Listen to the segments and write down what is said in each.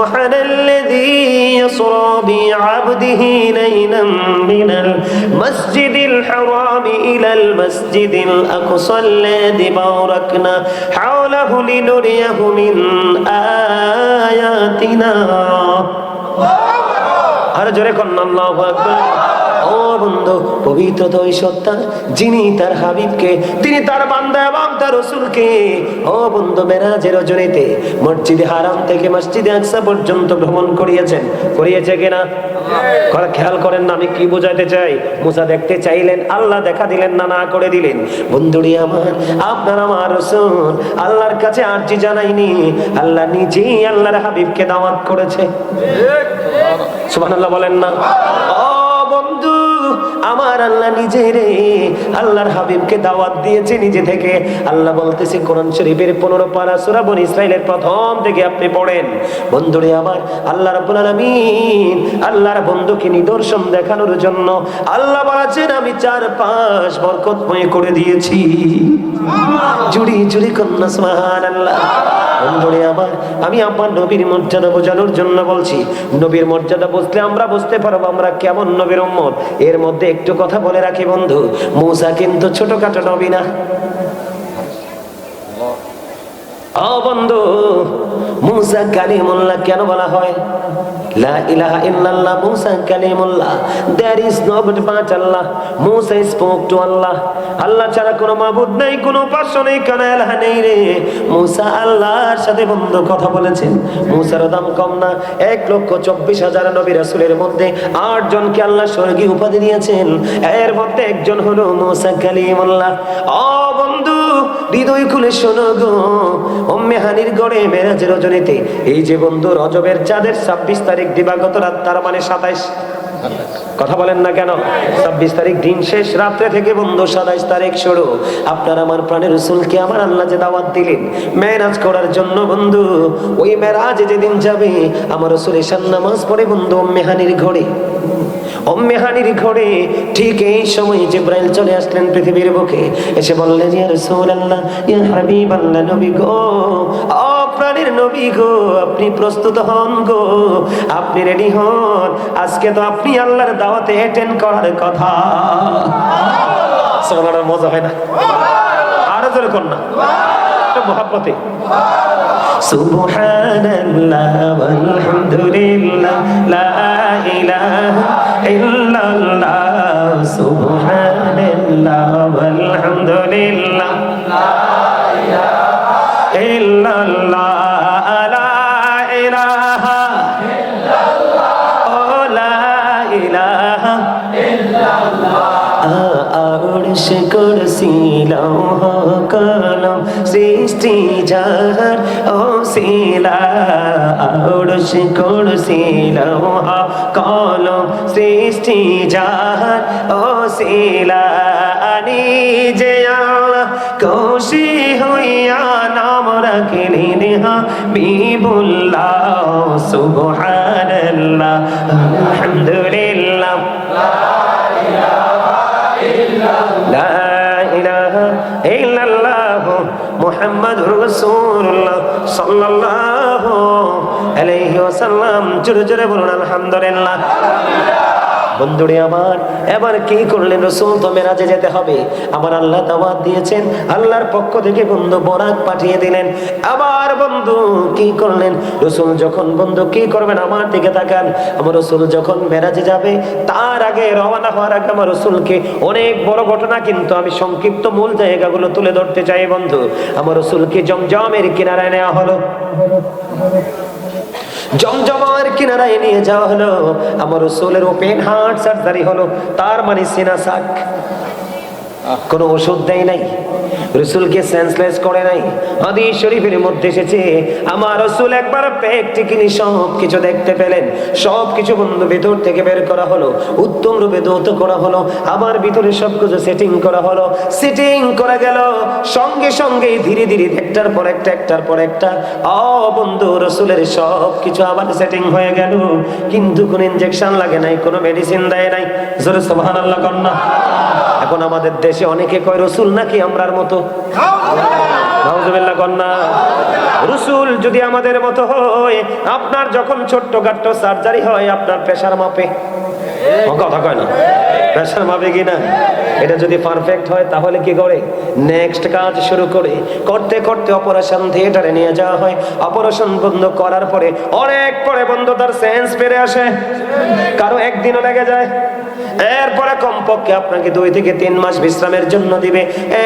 سبحان الذي يسرى بعبده ليلا من المسجد الحرام إلى المسجد الأقصى الذي باركنا حوله لنريه من آياتنا هرجركم الله أكبر সত্তা, যিনি তার হাবিবকে, তিনি তার বান্দা এবং তার রসুলকে, ও মেরাজের হারাম থেকে মসজিদে আকসা পর্যন্ত ভ্রমণ করিয়েছেন। করিয়েছে কিনা খেয়াল করেন না, আমি কি বোঝাতে চাই? মুসা দেখতে চাইলেন, আল্লাহ দেখা দিলেন না না করে দিলেন। বন্ধুরি আমার, আপনার আমার রসুল, আল্লাহর কাছে আর্জি জানাইনি। আল্লাহ নিজেই আল্লাহর হাবিবকে দাওয়াত করেছে। সুবহানাল্লাহ বলেন না। আমার আল্লাহ নিজে রে। আল্লাহর হাবিবকে দাওয়াত দিয়েছে নিজে থেকে। আল্লাহ বলতেছে, কোরআন শরীফের পনেরো পারা সূরা বনি ইসরাইলের প্রথম থেকে আপনি পড়েন। বন্ধুরে আমার, আল্লাহ রাব্বুল আলামিন আল্লাহর বন্ধুকে নিদর্শন দেখানোর জন্য আল্লাহ বলেছেন, আমি চার পাঁচ বরকতময় করে দিয়েছি। জুড়ি জুড়ি কন্যা, সুবহানাল্লাহ। বন্ধুরে আমার, আমি আমার নবীর মর্যাদা বোঝানোর জন্য বলছি। নবীর মর্যাদা বুঝলে আমরা বুঝতে পারব আমরা কেমন নবীর উম্মত। এর মধ্যে একটু কথা বলে রাখি বন্ধু মৌসা কিন্তু ছোটখাটো নবী না। ও বন্ধু মুসা কালিমুল্লাহ কেন বলা হয়? আল্লাহর সাথে বন্ধু কথা বলেছেন। মুসার দাম কম না। এক লক্ষ চব্বিশ হাজার নবী রাসূলের মধ্যে আট জনকে আল্লাহ স্বর্গীয় উপাধি দিয়েছেন। এর মধ্যে একজন হলো মুসা কালিমুল্লাহ। বন্ধু হৃদয় খুলে শোনো গো। অম্মে হানির গড়ে মেরাজের রজনীতে। এই যে বন্ধু, রজবের চাঁদের ছাব্বিশ তারিখ দিবাগত রাত, তার মানে সাতাইশ। কথা বলেন না কেন? ছাব্বিশ তারিখ দিন শেষ, রাত্রে থেকে বন্ধু, সাতাইশ তারিখ শুরু। আপনার আমার প্রাণের রসুলকে আমার আল্লাহ যে দাওয়াত দিলেন, মেরাজ করার জন্য বন্ধু, ওই মেরাজ যেদিন যাবে, আমার রসুল এসান নামাজ পড়ে বন্ধু মেহানির ঘরে। অম্মেহানির ঘরে ঠিক এই সময় জিব্রাইল চলে আসলেন পৃথিবীর বুকে। এসে বললেন, ইয়া রাসূলুল্লাহ, ইয়া হাবিবাল্লাহ, নবী গো প্রাণের নবী গো, আপনি প্রস্তুত হন গো, আপনি রেডি হন। আজকে তো আপনি আল্লাহর দাওয়াতে অ্যাটেন্ড করার কথা। মজা হয় না? আরও জোরে একটা মহাব্বতে। সুবহানাল্লাহ ওয়ালহামদুলিল্লাহ লা ইলাহা ইল্লাল্লাহ, সুবহানাল্লাহ ওয়ালহামদুলিল্লাহ লা ইলাহা ইল্লাল্লাহ, লা ইলাহা ইল্লাল্লাহ লা ইলাহা আড়স করছিল কলম, সৃষ্টি যার ও শিলা আড়স করছিল কলম সৃষ্টি যার ও যে আল্লাহ খুশি হইয়া নাম রাখলেন হাবিবুল্লাহ সুবহানাল্লাহ। সাল্লাল্লাহু আলাইহি ওয়াসাল্লাম জোরে জোরে বলুন আলহামদুলিল্লাহ। বন্ধুরে আমার, এবার কি করলেন রসুল? তো মেরাজে যেতে হবে। আমার আল্লাহ দাওয়াত দিয়েছেন, আল্লাহর পক্ষ থেকে বন্ধু বরাক পাঠিয়ে দিলেন। আবার বন্ধু কি করলেন? রসুল যখন বন্ধু কি করবেন আমার দিকে তাকান। আমার রসুল যখন মেরাজে যাবে, তার আগে রওনা হওয়ার আগে আমার রসুলকে অনেক বড় ঘটনা কিন্তু আমি সংক্ষিপ্ত মূল জায়গাগুলো তুলে ধরতে চাই বন্ধু। আমার রসুলকে জমজমের কিনারায় নেওয়া হলো। জমজমার কিনারায় নিয়ে যাওয়া হলো। আমার রসুলের ওপেন হার্ট সার্জারি হলো, তার মানে সিনা শাক কোনো ওষুধ দেয় নাই, রসুলকে সেন্সলেস করে নাই। হাদিস শরীফের মধ্যে এসেছে, আমার রসুল একবার প্র্যাকটিক্যালি সব কিছু দেখতে পেলেন। সব কিছু বন্ধু ভেতর থেকে বের করা হলো, উত্তম রূপে দৌত করা হলো, আমার ভিতরে সব কিছু সেটিং করা হলো। সেটিং করা গেল, সঙ্গে সঙ্গে ধীরে ধীরে একটার পর একটা, একটার পর একটা। অ বন্ধু, রসুলের সব কিছু আবার সেটিং হয়ে গেল, কিন্তু কোনো ইনজেকশন লাগে নাই, কোনো মেডিসিন দেয় নাই। জোরে সুবহানাল্লাহ কন্যা এখন আমাদের দেশে অনেকে কয়, রসুল নাকি আমরার মতো? রসুল যদি আমাদের মতো হয়, আপনার যখন ছোট্ট খাট্ট সার্জারি হয়, আপনার প্রেশার মাপে। কথা কয় না? প্রেশার মাপে কি এটা যদি পারফেক্ট হয়, তাহলে কি করে? নেক্সট কাজ শুরু করে। করতে করতে অপারেশন থিয়েটারে নিয়ে যাওয়া হয়। অপারেশন বন্ধ করার পরে অনেক পরে বন্ধ তার সেন্স ফিরে আসে। কারও একদিনও লেগে যায়। এরপরে কমপক্ষে আপনাকে দুই থেকে তিন মাস বিশ্রামের জন্য দিবে।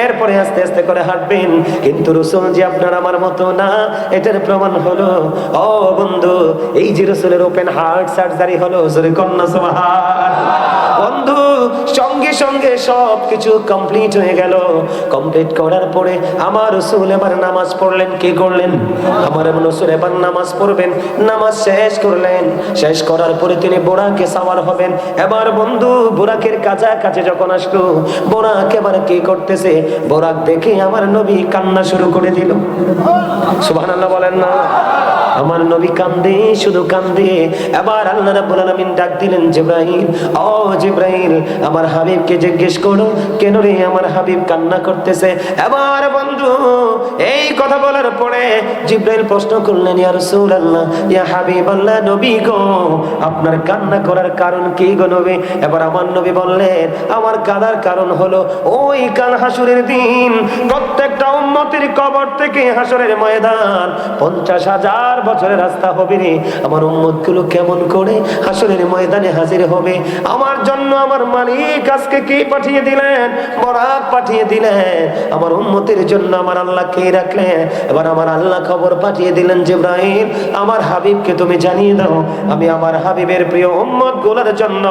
এরপরে আস্তে আস্তে করে হাঁটবেন। কিন্তু রসুল যে আপনার আমার মতো না, এটার প্রমাণ হলো, ও বন্ধু, এই যে রসুলের ওপেন হার্ট সার্জারি হলো কন্যা, সুবহান। বন্ধু, সঙ্গে সঙ্গে সব কিছু কমপ্লিট হয়ে গেল। কমপ্লিট করার পরে আমার রসুল এবার নামাজ পড়লেন, কি করলেন? আমার রসুল এবার নামাজ পড়বেন, নামাজ শেষ করলেন। শেষ করার পরে তিনি বোরাকে সাওয়ার হবেন। এবার বন্ধু, বোরাকের কাছাকাছি যখন আসলো, বোরাক এবার কি করতেছে? বোরাক দেখে আমার নবী কান্না শুরু করে দিল। সুবহানাল্লাহ বলেন না। আমার নবী কান্দে, শুধু কান্দে। এবার আল্লাহ রাব্বুল আলামিন ডাক দিলেন, জিব্রাইল, ও জিব্রাইল, আমার হাবিবকে জিজ্ঞেস করো, কেন রে আমার হাবিব কান্না করতেছে? এবার বন্ধু, এই কথা বলার পরে জিব্রাইল প্রশ্ন করলেন, ইয়া রাসূলুল্লাহ, ইয়া হাবিবাল্লাহ, নবী গো, আপনার কান্না করার কারণ কি গো নবী? এবার আমার নবী বললেন, আমার কাদার কারণ হলো ওই কাল হাসুরের দিন। প্রত্যেকটা উম্মতের কবর থেকে হাসরের ময়দান পঞ্চাশ হাজার বছরের রাস্তা হবে রে আমার উম্মতগুলো কেমন করে হাসরের ময়দানে হাজির হবে? আমার জন্য আমার মালিক আজকে কি পাঠিয়ে দিলেন? বরাক পাঠিয়ে দিলেন। আমার উম্মতের জন্য আমার আল্লাহ কে রাখলেন? এবার আমার আল্লাহ খবর পাঠিয়ে দিলেন জিব্রাহিম আমার হাবিবকে তুমি জানিয়ে দাও, আমি আমার হাবিবের প্রিয় উম্মতগুলোর জন্য,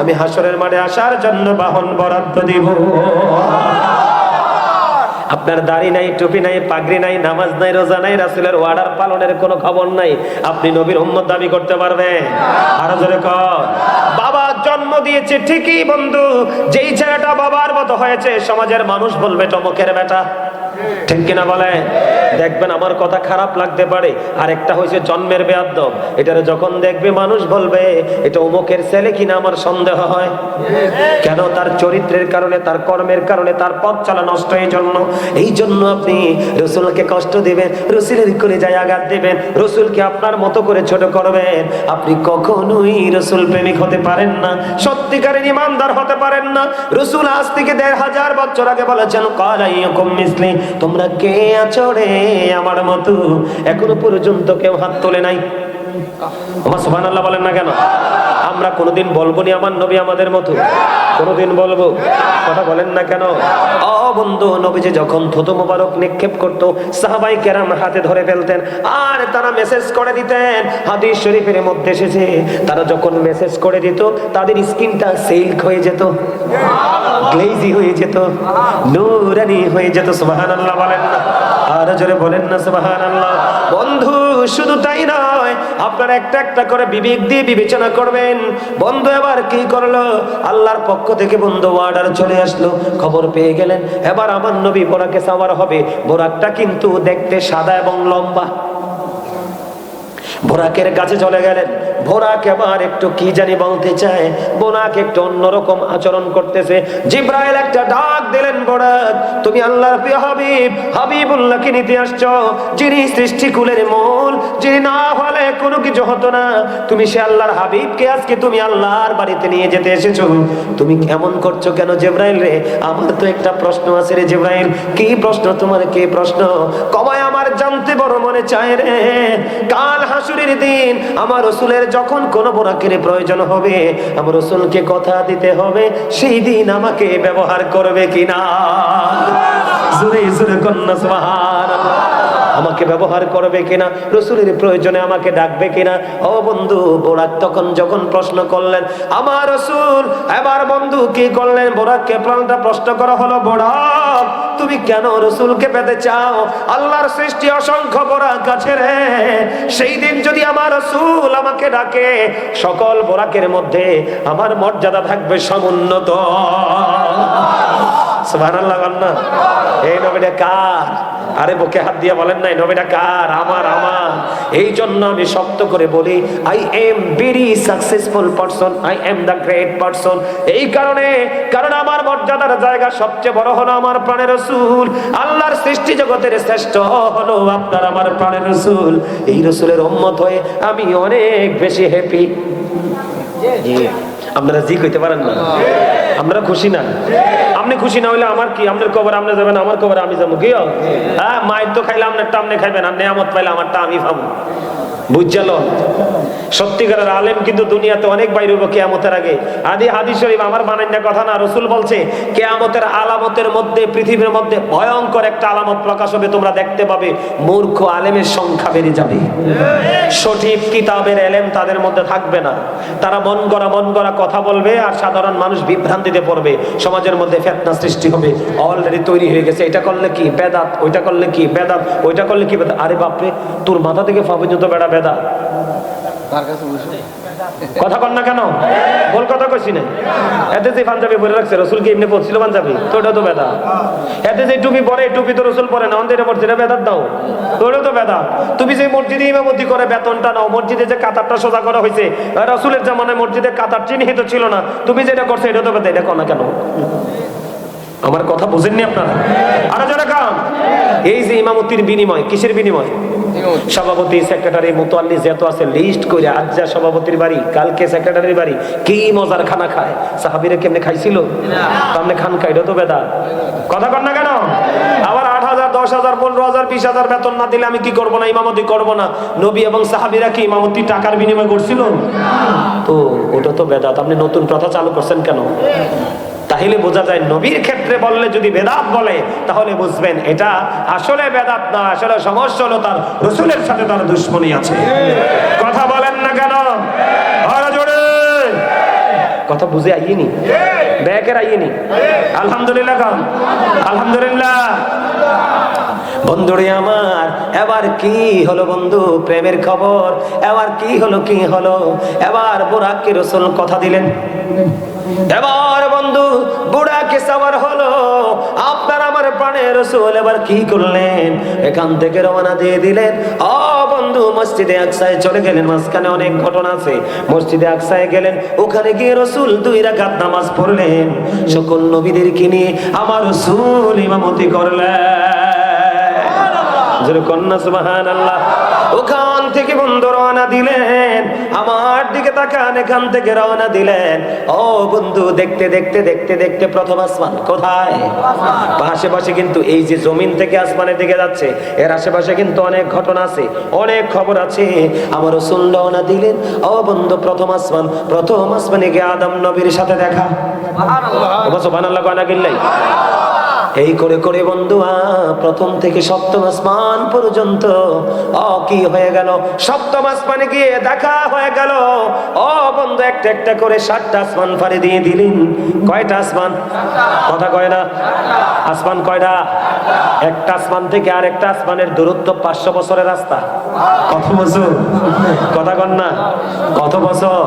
আমি হাসরের মাঠে আসার জন্য বাহন বরাদ্দ দিব। আপনার দাড়ি নাই, টুপি নাই, পাগড়ি নাই, নামাজ নাই, রোজা নাই, রাসুলের ওয়ার্ডার পালনের কোনো খবর নাই। আপনি নবীর উম্মত দাবি করতে পারবেন। আরও জোরে কর। বাবা জন্ম দিয়েছে ঠিকই, বন্ধু। যেই ছেলেটা বাবার মতো হয়েছে, সমাজের মানুষ বলবে, টমকের বেটা। ঠিক কিনা বলে দেখবেন আমার কথা খারাপ লাগতে পারে। আর একটা হয়েছে জন্মের যখন দেখবে মানুষ বলবে, এটা অমুকের ছেলে কিনা আমার সন্দেহ হয়? কেন? তার চরিত্রের কারণে, তার কর্মের কারণে, তার পথ চলা নষ্ট এই জন্য। এই জন্য আপনি রসুলকে কষ্ট দিবেন, রসুলের করে যায় আঘাত দিবেন, রসুলকে আপনার মতো করে ছোট করবেন। আপনি কখনোই রসুল প্রেমিক হতে পারেন না, সত্যিকারের ইমানদার হতে পারেন না। রসুল আজ থেকে দেড় হাজার বছর আগে বলেছেন কালাইয়কুম মিসলি তোমরা কে আছো আমার মতো? এখনও পর্যন্ত কেউ হাত তোলে নাই। আমার সোহান আল্লাহ বলেন না কেন? আমরা কোনোদিন বলব নি আমার নবী আমাদের মতো? কোনোদিন বলব? কথা বলেন না কেন? অ বন্ধু, নবীজি যখন থুতু মোবারক নিক্ষেপ করত, সাহাবাই কেরাম হাতে ধরে ফেলতেন, আর তারা মেসেজ করে দিতেন, হাদিস শরীফের মধ্যে এসেছে, তারা যখন মেসেজ করে দিত, তাদের স্কিনটা সিল্ক হয়ে যেত গ্লেজি হয়ে যেত, নুরানি হয়ে যেত, সুবহানাল্লাহ বলেন না। আর জোরে বলেন না, সুবহানাল্লাহ। বন্ধু, শুধু তাই নয়, আপনারা একটা একটা করে বিবেক দিয়ে বিবেচনা করবেন। বন্ধু, এবার কি করল? আল্লাহর পক্ষ থেকে বন্ধু অর্ডার চলে আসলো। খবর পেয়ে গেলেন। এবার আমার নবী বোরাকে সাওয়ার হবে। বোরাকটা কিন্তু দেখতে সাদা এবং লম্বা। বোরাকের কাছে চলে গেলেন। বোরাক এবার একটু কি জানি বলতে চায়। বোরাক একটু অন্যরকম আচরণ করতেছে। জিব্রাইল একটা ডাক দিলেন বোরাক তুমি আল্লাহর প্রিয় হাবিব, হাবিবুল্লাহকে নিতে আসছো। যিনি সৃষ্টিকুলের মূল, যিনি না হলে কোনো কিছু হতো না। তুমি সে আল্লাহর হাবিবকে আজকে তুমি আল্লাহর বাড়িতে নিয়ে যেতে এসেছ। তুমি কেমন করছ কেন জিব্রাইল রে? আমার তো একটা প্রশ্ন আছে রে জিব্রাইল। কি প্রশ্ন? তোমার কি প্রশ্ন? কবাই আমার জানতে বড় মনে চায় রে। কাল হাসুরের দিন আমার রসুলের যখন কোনো বোরাকের প্রয়োজন হবে, আমার রসুলকে কথা দিতে হবে, সেই দিন আমাকে ব্যবহার করবে কিনা? আমাকে ব্যবহার করবে কিনা? রসুলের প্রয়োজনে আমাকে ডাকবে কিনা? ও বন্ধু, বোরাক তখন যখন প্রশ্ন করলেন, আমার রসুল, এবার বন্ধু কি করলেন? বোরাককে প্রাণটা প্রশ্ন করা হলো, বোরাক তুমি কেন রসুলকে পেতে চাও? আল্লাহর সৃষ্টি অসংখ্য বোরা কাছে রে। সেই দিন যদি আমার রসুল আমাকে ডাকে, সকল বোরাকের মধ্যে আমার মর্যাদা থাকবে সমুন্নত। সুবহানাল্লাহ বল না। এই নবীটা কার? আরে বুকে হাত দিয়ে বলেন নাই নবীটা কার? আমার আমার। এই জন্য আমি শক্ত করে বলি I am very successful person I am the great person এই কারণে কারণ আমার মর্যাদার জায়গা সবচেয়ে বড় হলো আমার প্রাণের রসুল। আল্লাহর সৃষ্টি জগতের শ্রেষ্ঠ হলো আপনার আমার প্রাণের রসুল। এই রসুলের উম্মত হয়ে আমি অনেক বেশি হ্যাপি আপনারা জি কইতে পারেন না? আপনারা খুশি না। আপনি খুশি না হইলে আমার কি? আপনার কবর আপনি যাবেন, আমার কবর আমি যাব। কি হ্যাঁ মায়ের তো খাইলে আপনার টা আপনি খাইবেন, আর নেয়ামত পাইলে আমারটা আমি পাবো বুঝছিল সত্যিকারের আলেম কিন্তু দুনিয়াতে অনেক বাইরে কেয়ামতের আগে। আদি হাদিস শরীফ আমার বানান্য কথা না, রসুল বলছে, কেয়ামতের আলামতের মধ্যে, পৃথিবীর মধ্যে ভয়ঙ্কর একটা আলামত প্রকাশ হবে, তোমরা দেখতে পাবে, মূর্খ আলেমের সংখ্যা বেড়ে যাবে। সঠিক কিতাবের তাদের মধ্যে থাকবে না। তারা মন গড়া মন গড়া কথা বলবে আর সাধারণ মানুষ বিভ্রান্তিতে পড়বে। সমাজের মধ্যে ফেতনা সৃষ্টি হবে। অলরেডি তৈরি হয়ে গেছে। এটা করলে কি বেদাত, ওইটা করলে কি বেদাত, ওইটা করলে কি বেদাত? আরে বাপরে, তোর মাথা থেকে বসে কথা কর না কেন? বল কথা কইছি না। এতে যে পাঞ্জাবি পরে রাখছে রসুল কি এমনি পড়ছিল পাঞ্জাবি? তো ওটা তো বেদা। এতে যে টুপি পরে টুপি তো রসুল পরে না অন্ধের পড়ছে এটা বেদাত দাও। তোরও তো বেদা। তুমি যে মসজিদে ইমামতি করে বেতনটা নাও। মসজিদে যে কাতারটা সোজা করা হয়েছে রসুলের জামানায় মসজিদে কাতার চিহ্নিত ছিল না। তুমি যেটা করছ এটা তো বেদা। এটা কর না কেন? আমার কথা বুঝেননি আপনারা? আরও যারা কাম এই যে ইমামতির বিনিময় কিসের বিনিময়? সভাপতি সেক্রেটারি মোতাল্লি যত আছে লিস্ট করে আজ যা সভাপতির বাড়ি, কালকে সেক্রেটারির বাড়ি, কি মজার খানা খায়? সাহাবিরা কেমনে খাইছিল? তামনে খান খাইলো তো বেদা। কথা কর না কেন? আবার আট হাজার, দশ হাজার, পনেরো হাজার, বিশ হাজার বেতন না দিলে আমি কি করব না, ইমামতি করব না? নবী এবং সাহাবিরা কি ইমামতি টাকার বিনিময় করছিল? তো ওটা তো বেদাত আপনি নতুন প্রথা চালু করছেন কেন? তাহলে বোঝা যায় নবীর ক্ষেত্রে বললে যদি বেদাত বলে, তাহলে বুঝবেন এটা আসলে বেদাত না, আসলে সমস্যা হলো তার রসুলের সাথে তার দুশ্মনী আছে। কথা বলেন না কেন? কথা বুঝে আইনি ব্যাগের আইনি আলহামদুলিল্লাহ আলহামদুলিল্লাহ। বন্ধুরে আমার, এবার কি হলো বন্ধু প্রেমের খবর? এবার কি হলো কি হলো? এবার বুড়াকে রসুল কথা দিলেন। এবার বন্ধু, বুড়াকে সাবার হলো। আপনার আমার প্রাণের রসুল এবার কি করলেন? এখান থেকে রওনা দিয়ে দিলেন। ও বন্ধু, মসজিদে আকসায় চলে গেলেন। মাঝখানে অনেক ঘটনা আছে। মসজিদে আকসায় গেলেন। ওখানে গিয়ে রসুল দুই রাকাত নামাজ পড়লেন। সকল নবীদেরকে নিয়ে আমার রসুল ইমামতি করলেন। ওখান থেকে বন্ধু রওনা দিলেন আমার দিকে তাকান এখান থেকে রওনা দিলেন। ও বন্ধু দেখতে দেখতে দেখতে দেখতে প্রথম আসমান কোথায়? আশেপাশে কিন্তু এই যে জমিন থেকে আসমানের দিকে যাচ্ছে এর আশেপাশে কিন্তু অনেক ঘটনা আছে অনেক খবর আছে। আমার রসুল রওনা দিলেন ও বন্ধু প্রথম আসমান প্রথম আসমানে গিয়ে আদম নবীর সাথে দেখা। সুবহানাল্লাহ কয় না কিল্লাই? এই করে করে বন্ধু আ, প্রথম থেকে সপ্তম আসমান পর্যন্ত অ কি হয়ে গেল? সপ্তম আসমানে গিয়ে দেখা হয়ে গেল। ও বন্ধু একটা একটা করে সাতটা আসমান ফাড়ি দিয়ে দিলেন। কয়টা আসমান? কথা কয় না। আসমান কয়টা একটা আসমান থেকে আর একটা আসমানের দূরত্ব পাঁচশো বছরের রাস্তা। কত বছর? কথা কন না। কত বছর?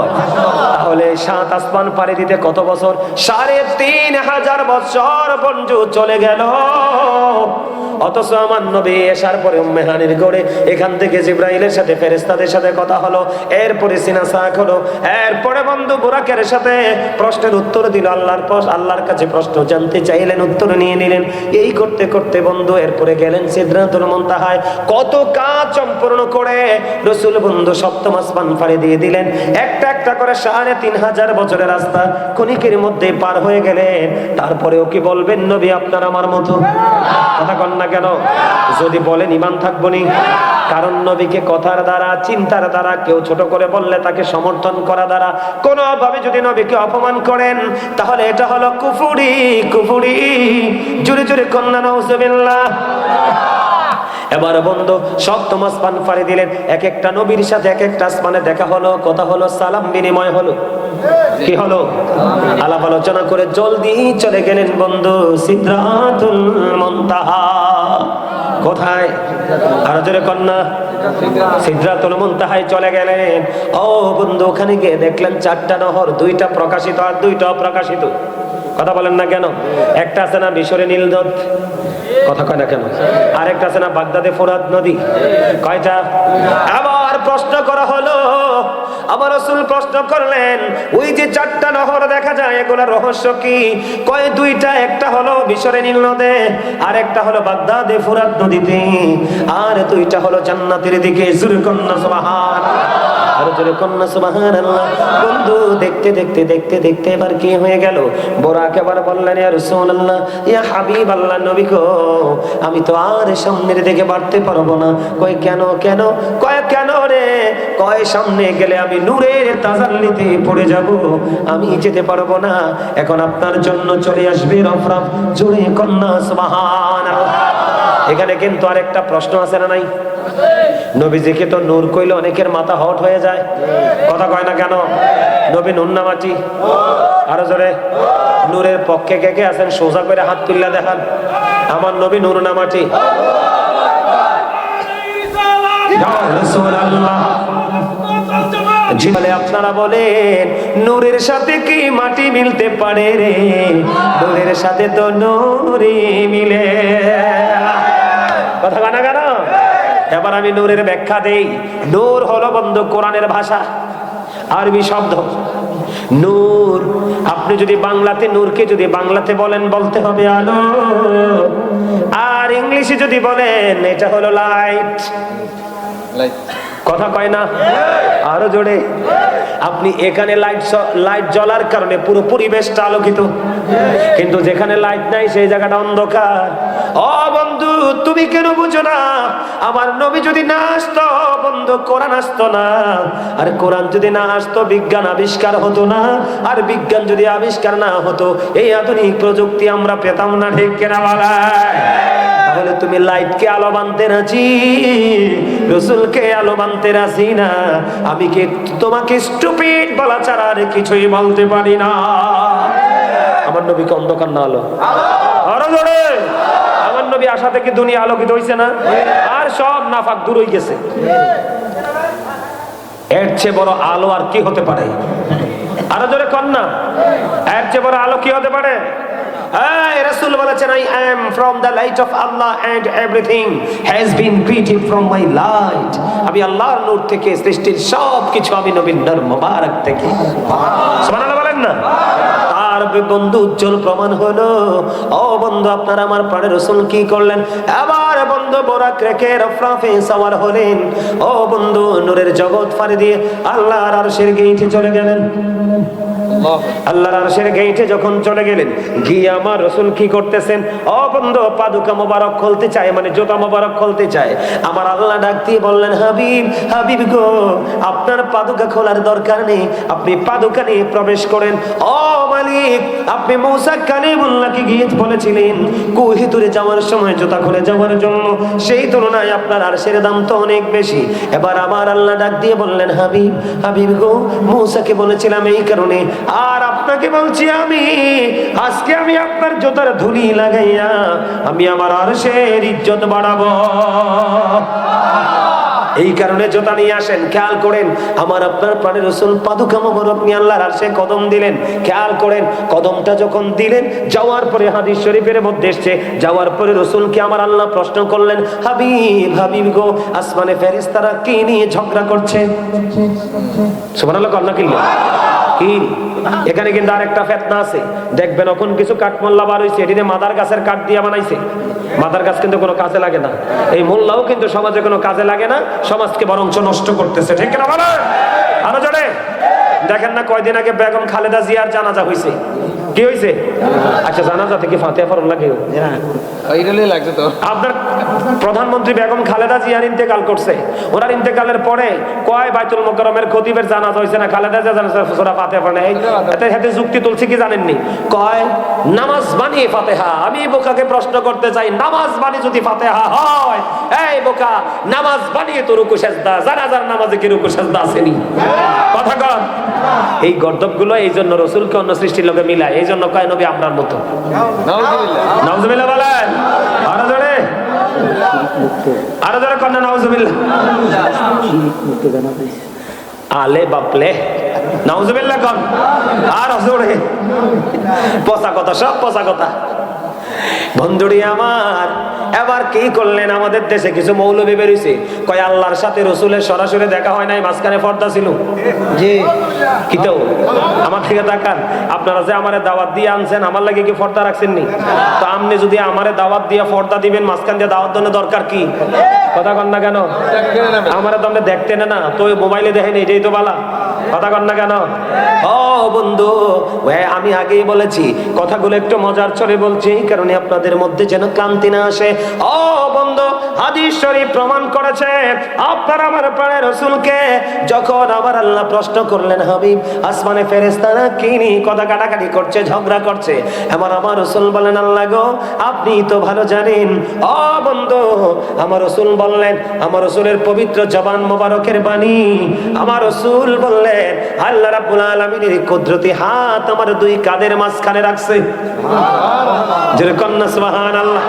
তাহলে সাত আসমান পাড়ি দিতে কত বছর? সাড়ে তিন হাজার বছর বঞ্জু চলে গেল। অথচ আমার নবী এসার পরে মেহানির করে এখান থেকে জিব্রাইলের সাথে ফেরেস্তাদের সাথে কথা হলো। এরপরে সিনা সাক হলো। এরপরে বন্ধু বুরাকের সাথে প্রশ্নের উত্তর দিল। আল্লাহর আল্লাহর কাছে প্রশ্ন জানতে চাইলেন, উত্তর নিয়ে নিলেন। এই করতে করতে বন্ধু এরপরে গেলেন সিদ্ধাতুল মন্তাহায়। কত কাজ সম্পূর্ণ করে রসুল বন্ধু সপ্তম আসমান ফাড়ি দিয়ে দিলেন। একটা একটা করে সাড়ে তিন হাজার বছরের রাস্তা ক্ষণিকের মধ্যে পার হয়ে গেলেন। তারপরেও কি বলবেন নবী আপনার আমার মতো? কথা কন না কেন? যদি বলেন ইমান থাকব নি। কারণ নবীকে কথার দ্বারা, চিন্তার দ্বারা কেউ ছোট করে বললে তাকে সমর্থন করা দ্বারা কোনোভাবে যদি নবীকে অপমান করেন, তাহলে এটা হলো কুফুরি কুফুরি। জুড়ে জুড়ে কন্যা নৌজবিল্লাহ এবার বন্ধু সপ্তম আসমান ফাড়ি দিলেন। এক একটা নবীর সাথে এক একটা আসমানে দেখা হলো, কথা হলো, সালাম বিনিময় হলো। কি হলো? আলাপ আলোচনা করে জলদি চলে গেলেন বন্ধু সিদ্ধাতুল মন্তাহা। কোথায়? কন্যা চলে গেলেন। ও বন্ধু, ওখানে গিয়ে দেখলেন চারটা নহর, দুইটা প্রকাশিত আর দুইটা কথা বলেন না কেন? একটা আছে না মিশরে নীল নদ কথা কয় না কেন? আরেকটা আছে না, বাগদাদে ফোরাত নদী। কয়টা? আবার প্রশ্ন করা হলো আবার রসুল প্রশ্ন করলেন, ওই যে চারটা নহর দেখা যায় এগুলোর রহস্য কি? কয় দুইটা, একটা হলো মিশরে নীল নদে আর একটা হলো বাগদাদে ফোরাত নদীতে, আর দুইটা হলো জান্নাতের দিকে জুরে কন্যা সুবহান। বন্ধু, দেখতে দেখতে দেখতে দেখতে এবার কি হয়ে গেল? বোরাক এবার বললেন আমি তো আর সামনের দিকে বাড়তে পারব না। কই কেন কেন? কয়, কেন রে? কয়, সামনে গেলে আমি নূরের তাজাল্লিতে পড়ে যাব। আমি যেতে পারব না। এখন আপনার জন্য চলে আসবে রফরফ জোরে কন্যা সুবহান এখানে কিন্তু আরেকটা প্রশ্ন আছে না নাই? নবীজিকে তো নূর কইলে অনেকের মাথা হট হয়ে যায়। কথা কয় না কেন? নবী নুন নামাটি আরও জোরে। নূরের পক্ষে কে কে আছেন? সোজা করে হাত তুললা দেখান। আমার নবী নুর নামাটি রাসূলুল্লাহ। জি বলে আপনারা বলেন, নূরের সাথে কি মাটি মিলতে পারে রে? নূরের সাথে তো নূরে মিলে। কথা কানা কেন? এবার আমি নূরের ব্যাখ্যা দেই। নূর হলো বন্ধু কোরআনের ভাষা আরবি শব্দ। নূর আপনি যদি বাংলাতে নূরকে যদি বাংলাতে বলেন বলতে হবে আলো। আর ইংলিশে যদি বলেন এটা হলো লাইট। লাইট। কথা কয় না? আরও জোরে। আপনি এখানে লাইট লাইট জ্বলার কারণে পুরো পরিবেশটা আলোকিত। কিন্তু যেখানে লাইট নাই সেই জায়গাটা অন্ধকার। বন্ধু তুমি কেন বুঝো না? আমার নবী যদি না আসতো, বন্ধু কোরআন আসতো না। আর কোরআন যদি না আসতো, বিজ্ঞান আবিষ্কার হতো না। আর বিজ্ঞান যদি আবিষ্কার না হতো, এই আধুনিক প্রযুক্তি আমরা পেতাম না, ঠিক কেনা তাহলে তুমি লাইটকে আলো বানতে রাজি, রসুলকে আলো বানতে রাজি না। আমি কি তোমাকে স্টুপিড বলা ছাড়া আর কিছুই বলতে পারি না। আমার নবীকে অন্ধকার না আলো আরও আমার নবী আশা থেকে দুনিয়া আলোকিত হইছে না? আর সব নাফাক দূর হয়ে গেছে। এর চেয়ে বড় আলো আর কি হতে পারে? আরও জোরে কন্যা এর চেয়ে বড় আলো কি হতে পারে? রাসূল বলেছেন আই আমি আল্লাহর সৃষ্টির সব কিছু আমি নবীর নূর মোবারক থেকে বলেন না। তার বন্ধু উজ্জ্বল প্রমাণ হলো। ও বন্ধু, আপনার আমার প্রাণের রসুন কি করলেন? আবার বন্ধু, বোরাক রেখে রফরাফে সাওয়ার হলেন। ও বন্ধু, নূরের জগৎ ফাড়ি দিয়ে আল্লাহর আরশের গেইটে চলে গেলেন। আল্লাহর আরশের গেইটে যখন চলে গেলেন, গিয়ে আমার রসুল কি করতেছেন? ও বন্ধু, পাদুকা মোবারক খুলতে চায় মানে জোতা মোবারক খুলতে চায়। আমার আল্লাহ ডাক দিয়ে বললেন, হাবিব হাবিব গো, আপনার পাদুকা খোলার দরকার নেই। আপনি পাদুকা নিয়ে প্রবেশ করেন। ও মালিক, আপনি মৌসা কালিমুল্লাহকে গিয়ে বলেছিলেন কুহিতুরে যাওয়ার সময় জোতা খুলে যাওয়ার জন্য। সেই তুলনায় আপনার আরশের দাম তো অনেক বেশি। এবার আমার আল্লাহ ডাক দিয়ে বললেন, হাবিব হাবিব গো, মৌসাকে বলেছিলাম এই কারণে। আর আপনাকে বলছি আমি, আজকে আমি আপনার জোতার ধুলি লাগাইয়া আমি আমার আরশের ইজ্জত বাড়াবো। এই কারণে জোতা নিয়ে আসেন, খেয়াল করেন, আমার আপনার প্রাণের রসুল পাদুকা মোবারক নিয়ে আল্লাহর আরশে কদম দিলেন। খেয়াল করেন, কদমটা যখন দিলেন, যাওয়ার পরে হাদিস শরীফের মধ্যে এসছে, যাওয়ার পরে রসুলকে আমার আল্লাহ প্রশ্ন করলেন, হাবিব হাবিব গো, আসমানে ফেরেশতারা কি নিয়ে ঝগড়া করছে? সুবহানাল্লাহ কন্যা কি? এখানে কিন্তু আর একটা ফেতনা আছে। দেখবেন এখন কিছু কাঠমোল্লা বার হয়েছে এটিতে মাদার গাছের কাঠ দিয়ে বানাইছে। মাদার গাছ কিন্তু কোনো কাজে লাগে না। এই মোল্লাও কিন্তু সমাজে কোনো কাজে লাগে না, সমাজকে বরঞ্চ নষ্ট করতেছে, ঠিক না আরও জোরে? দেখেন না কয়দিন আগে বেগম খালেদা জিয়ার জানাজা হয়েছে কি হয়েছে আচ্ছা জানাজা থেকে ফাতেহা ফরন লাগে এইটালে লাগছে তো। আপনার প্রধানমন্ত্রী বেগম খালেদা জিয়ার ইন্তেকাল করছে। ওনার ইন্তেকালের পরে কয় বাইতুল মোকরমের খতিবের জানাজা হয়েছে না? খালেদা জিয়া জানাজা সূরা ফাতিহা পড়ে হাতে যুক্তি তুলছে কি জানেননি? কয় নামাজ বানিয়ে ফাতিহা আমি বোকাকে প্রশ্ন করতে চাই নামাজ বানিয়ে যদি ফাতিহা হয় এই বোকা নামাজ বানিয়ে তো রুকু সেজদা জানাজার নামাজে কি রুকু সেজদা আসেনি? কথা কন। এই গর্দবগুলো এই জন্য রসুলকে অন্য সৃষ্টির লোকে মিলায় এই জন্য কয় নবী আমরার মতো। বলেন। আরও আরও কন্যা আলে বাপলে। নাউজুবিল্লাহ কন আর জোরে। পচা কথা সব পচা কথা। বন্ধুরি আমার এবার কি করলেন? আমাদের দেশে কিছু মৌলবী বেরিয়েছে। কয় আল্লাহর সাথে রসুলের সরাসরি দেখা হয় নাই মাঝখানে পর্দা ছিল। জি। কি তো আমার থেকে তাকান। আপনারা যে আমারে দাওয়াত দিয়ে আনছেন আমার লাগে কি পর্দা রাখছেন নি তো আপনি যদি আমারে দাওয়াত দিয়ে পর্দা দিবেন মাঝখান দিয়ে দাওয়াত জন্য দরকার কি? কথা কন না কেন? আমারে তো আপনি দেখতে না না তো মোবাইলে দেখেন এটাই তো বালা। কথা কন না কেন? ও বন্ধু ওয়ে আমি আগেই বলেছি, কথাগুলো একটু মজার চলে বলছি, এই কারণে আপনাদের মধ্যে যেন ক্লান্তি না আসে। ও বন্ধু হাদিস শরীফ প্রমাণ করেছে আপনার আমার প্রাণের রসুলকে যখন আমার আল্লাহ প্রশ্ন করলেন হাবিব আসমানে ফেরেস্তারা কিনি কথা কাটাকাটি করছে ঝগড়া করছে? এবার আমার রসুল বলেন আল্লাহ গো আপনি তো ভালো জানেন। ও বন্ধু আমার রসুল বললেন আমার রসুলের পবিত্র জবান মোবারকের বাণী। আমার রসুল বললেন আল্লাহ রাব্বুল আলামিনের কুদরতি হাত আমার দুই কাদের মাঝখানে রাখছে। যেরকম না সুবহানাল্লাহ।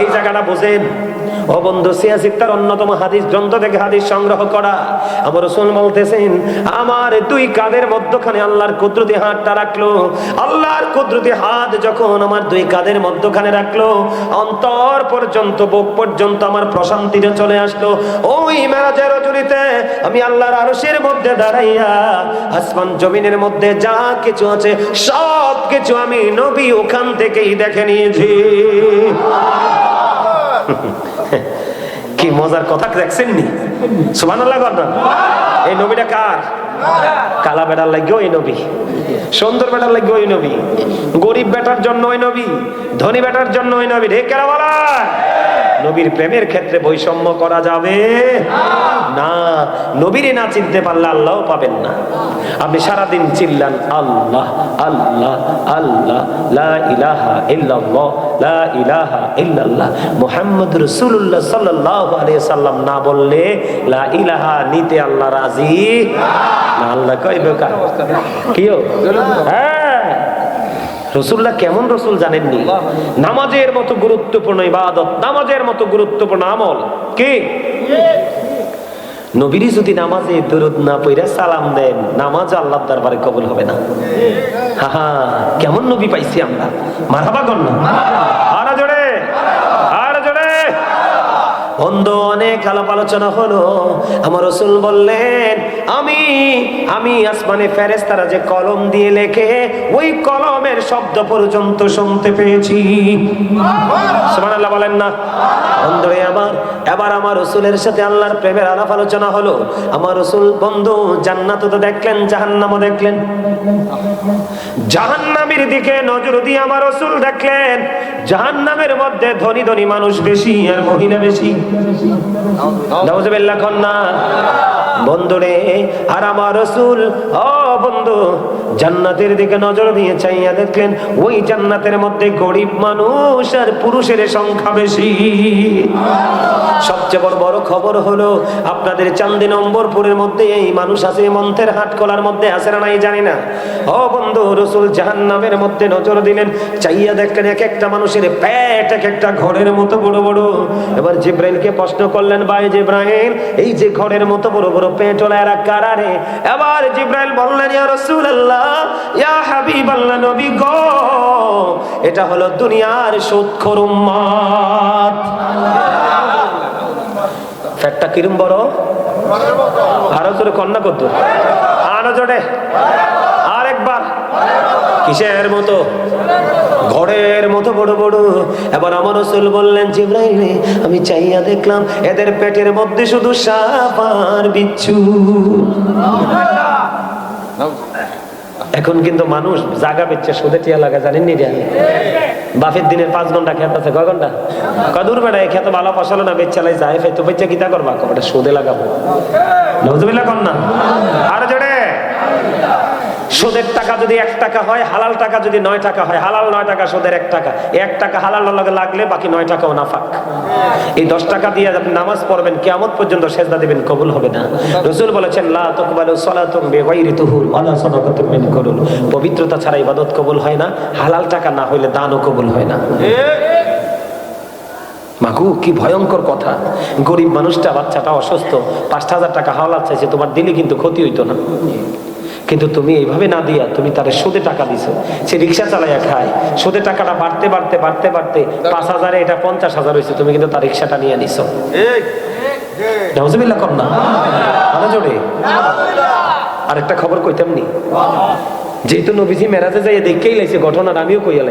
এই জায়গাটা বুঝেন। অন্যতম থেকে সংগ্রহ করা। আমার রসুল আমার দুই কাদের মধ্যখানে আল্লাহর কুদরতি হাতটা আল্লাহর হাত যখন আমার দুই কাদের মধ্যখানে রাখল, অন্তর পর্যন্ত, বুক পর্যন্ত আমার প্রশান্তিতে চলে আসলো। ওই মেরাজের রজনীতে আমি আল্লাহর আরশের মধ্যে দাঁড়াইয়া, আসমান জমিনের মধ্যে যা কিছু আছে সব কিছু আমি নবী ওখান থেকেই দেখে নিয়েছি। কি মজার কথা দেখছেন নি? সুবহানাল্লাহ কথা এই নবীটা কার? কালা বেটার লাগবে ওই নবী। সুন্দর বেটার লাগবে ওই নবী। গরিব বেটার জন্য ওই নবী। ধনী বেটার জন্য ওই নবী। রে কেরা বলা নবীর প্রেমের ক্ষেত্রে বৈষম্য করা যাবে না। নবীরে না চিনতে পারলে আল্লাহ পাবেন না। আপনি সারাদিন চিল্লান, আল্লাহ আল্লাহ আল্লাহ, লা ইলাহা ইল্লাল্লাহ, লা ইলাহা ইল্লাল্লাহ। মুহাম্মদ রাসূলুল্লাহ সাল্লাল্লাহু আলাইহি সাল্লাম না বললে, লা ইলাহা, নিতে আল্লাহ রাজি না। আল্লাহ কইবে কা কিও হ্যাঁ? রসুল্লাহ কেমন রসুল জানেননি? নামাজের মতো গুরুত্বপূর্ণ ইবাদত, নামাজের মতো গুরুত্বপূর্ণ আমল। কে? নবীরই যদি নামাজে দরুদ না পইরা সালাম দেন, নামাজ আল্লাহর দরবারে কবুল হবে না। হা কেমন নবী পাইছি আমরা? মারহাবা কর না? আর জোরে আর জোরে। বন্ধ, অনেক আলাপ আলোচনা হলো। আমার রসুল বললেন আমি আমি আসমানে ফেরেস্তারা যে কলম দিয়ে লেখে, ওই কলমের শব্দ পর্যন্ত শুনতে পেয়েছি। বলেন না? বন্ধুরে আমার এবার আমার রসুলের সাথে আল্লাহর প্রেমের আলাপ আলোচনা হলো। আমার রসুল, বন্ধু জান্নাত তো দেখলেন, জাহান্নামও দেখলেন। জাহান্নামের দিকে নজর দিয়ে আমার রসুল দেখলেন, জাহান্নামের মধ্যে ধনী ধনী মানুষ বেশি আর মহিলা বেশি। বন্ধুরে আর আমার রসুল ও বন্ধু, জান্নাতের দিকে নজর দিয়ে চাইয়া দেখলেন, ওই জান্নাতের মধ্যে গরিব মানুষ আর পুরুষের সংখ্যা বেশি। সবচেয়ে বড় বড় খবর হলো, আপনাদের চান্দি নম্বরপুরের মধ্যে এই মানুষ আছে মন্থের হাট কলার মধ্যে আছে না নাই জানি না। ও বন্ধু, রসুল জাহান্নামের মধ্যে নজর দিলেন, চাইয়া দেখলেন এক একটা মানুষের পেট, এক একটা ঘরের মতো বড় বড়। এবার জিব্রাইলকে প্রশ্ন করলেন, ভাই জিব্রাইল, এই যে ঘরের মতো বড় বড় পেট ওলা এরা কারারে এবার জিব্রাইল বললেন ইয়া এটা হলো দুনিয়ার সুদখোর ফ্যাটটা কিরম বড়? আরও জোরে কন্যা কত? আরও জোরে। আরেকবার। কিসের মতো? ঘরের মতো বড় বড়। এবার আমার রসুল বললেন জিব্রাইল রে, আমি চাইয়া দেখলাম এদের পেটের মধ্যে শুধু সাপ আর বিচ্ছু। এখন কিন্তু মানুষ জাগা বেচছে, সুদে টিয়া লাগা জানেন নি বাফের দিনের পাঁচ ঘণ্টা খেত আছে, কয় ঘণ্টা? কদূর বেড়া খেতে ভালো ফসল না বেচালাই যায় ফেতো বেচে কিতা করবা? কটা সুদে লাগাবো। নজবিল্লা কম না আর জোরে। সুদের টাকা যদি এক টাকা হয়, হালাল টাকা যদি নয় টাকা হয়, হালাল নয় টাকা সুদের এক টাকা। এক টাকা হালাল লগে লাগলে বাকি নয় টাকাও নাফাক। এই দশ টাকা দিয়ে আপনি নামাজ পড়বেন, কিয়ামত পর্যন্ত সেজদা দেবেন, কবুল হবে না। রসুল বলেছেন, লা পবিত্রতা ছাড়া ইবাদত কবুল হয় না, হালাল টাকা না হইলে দানও কবুল হয় না। মাগু, কি ভয়ঙ্কর কথা। গরিব মানুষটা, বাচ্চাটা অসুস্থ, পাঁচ হাজার টাকা হাওলাত চাইছে, তোমার দিলে কিন্তু ক্ষতি হইতো না। কিন্তু তুমি এইভাবে না দিয়া তুমি তার সুদে টাকা দিছো। সে রিক্সা চালাইয়া খায়। সুদে টাকাটা বাড়তে বাড়তে বাড়তে বাড়তে পাঁচ হাজারে এটা পঞ্চাশ হাজার হয়েছে তুমি কিন্তু তার রিক্সাটা নিয়ে নিছো। নাউজুবিল্লাহ কর না। আরও জোরে। আরেকটা খবর কইতাম নি? যেহেতু নবীজি মেরাজে যাই দেখেই লাইছে আমিও কইয়া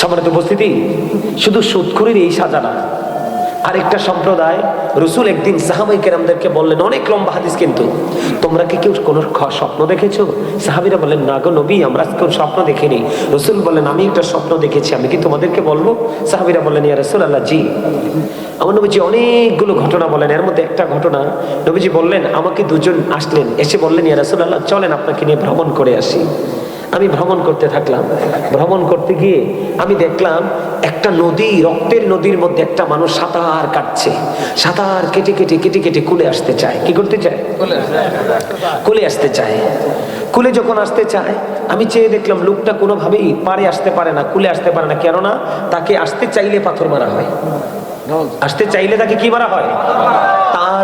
সম্মানিত উপস্থিতি শুধু সুদখুরির এই সাজা না আরেকটা সম্প্রদায়, রসুল একদিন সাহাবাই কেরামদেরকে বললেন, অনেক লম্বা হাদিস কিন্তু। তোমরা কি কেউ কোনো স্বপ্ন দেখেছ? সাহাবিরা বললেন, না গো নবী, আমরা কেউ স্বপ্ন দেখিনি। রসুল বললেন, আমি একটা স্বপ্ন দেখেছি, আমি কি তোমাদেরকে বলব? সাহাবিরা বললেন, ইয়া রসুল আল্লাহ জি। আমার নবীজি অনেকগুলো ঘটনা বলেন, এর মধ্যে একটা ঘটনা, নবীজি বললেন, আমাকে দুজন আসলেন, এসে বললেন, ইয়া রসুল আল্লাহ চলেন আপনাকে নিয়ে ভ্রমণ করে আসি। আমি ভ্রমণ করতে থাকলাম। ভ্রমণ করতে গিয়ে আমি দেখলাম একটা নদী রক্তের নদীর মধ্যে একটা মানুষ সাঁতার কাটছে। সাঁতার কেটে কেটে কেটে কেটে কুলে আসতে চায়। কি করতে চায়? কুলে আসতে চায়। কুলে যখন আসতে চায় আমি চেয়ে দেখলাম লোকটা কোনোভাবেই পারে আসতে পারে না কুলে আসতে পারে না। কেননা তাকে আসতে চাইলে পাথর মারা হয়। আসতে চাইলে তাকে কি মারা হয়?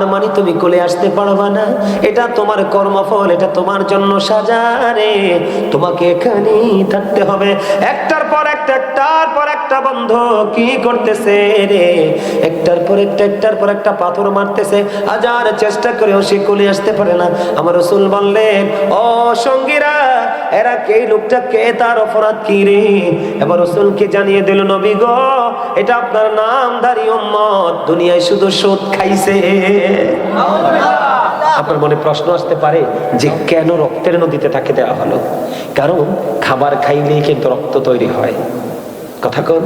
তার মানে তুমি কোলে আসতে পারবা না। এটা তোমার কর্মফল, এটা তোমার জন্য সাজা রে। তোমাকে এখানেই থাকতে হবে। একটার পর একটা, একটার পর একটা বন্ধ কি করতেছে রে? একটার পর একটা, একটার পর একটা পাথর মারতেছে। হাজার চেষ্টা করেও সে কোলে আসতে পারে না। আমার রসুল বললেন, ও সঙ্গীরা এরা কে? লোকটা কে? তার অপরাধ কি রে? এবার রসুলকে জানিয়ে দিল নবী গো এটা আপনার নামধারী উম্মত। দুনিয়ায় শুধু সুদ খাইছে। আপনার মনে প্রশ্ন আসতে পারে যে কেন রক্তের নদীতে তাকে দেওয়া হলো? কারণ খাবার খাইলেই কিন্তু রক্ত তৈরি হয়। কথা কন।